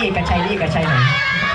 ผมมีคำถามนิดนึงครับพี่กชัยนี่เชัยไหน